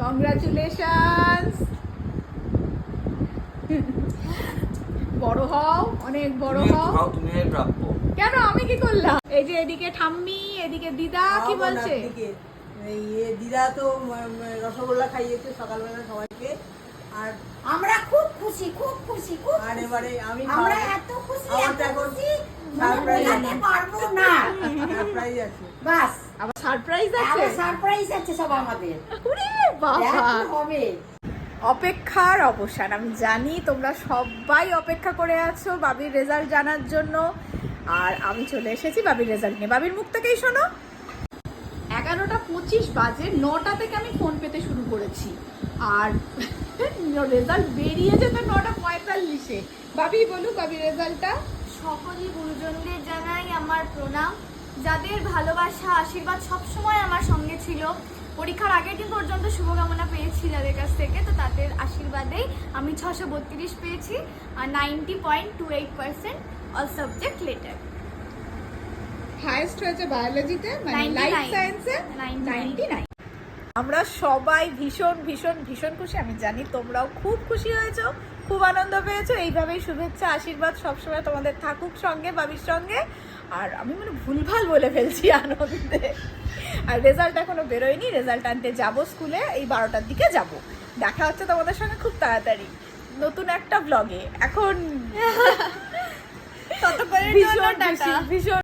Congratulations বড় হও অনেক বড় হও। তুমি এর প্রাপ্য কেন? আমি কি করলাম? এই যে এদিকে ঠাম্মি এদিকে দিদা কি বলছে? দিদা তো রসগোল্লা খাইয়েছে সকালবেলা সবাইকে। আর আমরা খুব খুশি খুব খুশি খুব আর এবারে আমি আমরা এত খুশি এত খুশি মানে আছে। পারব না। সারপ্রাইজ আছে। বাস। আবার সারপ্রাইজ আছে? সারপ্রাইজ আছে সব আমাদের। ওরে বাবা। হবে। অপেক্ষার অবসান আমি জানি তোমরা সবাই অপেক্ষা করে আছো বাবির রেজাল্ট জানার জন্য। আর আমি চলে এসেছি বাবির রেজাল্ট নিয়ে। বাবির মুখ থেকেই শোনো। এগারোটা পঁচিশ বাজে নটা থেকে আমি ফোন পেতে শুরু করেছি। আর রেজাল্ট বেরিয়ে যেত নটা পঁয়তাল্লিশে। বাবি বলুক বাবি রেজাল্টটা সকলই গুরুজনদের জানাই আমার প্রণাম। যাদের ভালোবাসা আশীর্বাদ সবসময় আমার সঙ্গে ছিল পরীক্ষার আগের দিন পর্যন্ত শুভকামনা পেয়েছি যাদের কাছ থেকে তো তাদের আশীর্বাদেই আমি ছশো বত্রিশ পেয়েছি আর ninety point two eight percent all subject letter. Highest হয়েছে বায়োলজিতে মানে 99 লাইফ সায়েন্সে 99 আমরা সবাই ভীষণ ভীষণ ভীষণ খুশি। আমি জানি তোমরাও খুব খুশি হয়েছো খুব আনন্দ পেয়েছ। এইভাবেই শুভেচ্ছা আশীর্বাদ সবসময় তোমাদের থাকুক সঙ্গে বাবির সঙ্গে। আর আমি মানে ভুলভাল বলে ফেলছি আনন্দে। আর রেজাল্ট এখনও বেরোয়নি। রেজাল্ট আনতে যাব স্কুলে এই বারোটার দিকে যাব। দেখা হচ্ছে তোমাদের সঙ্গে খুব তাড়াতাড়ি। নতুন একটা ব্লগে এখন ততক্ষণের ভীষণ ভীষণ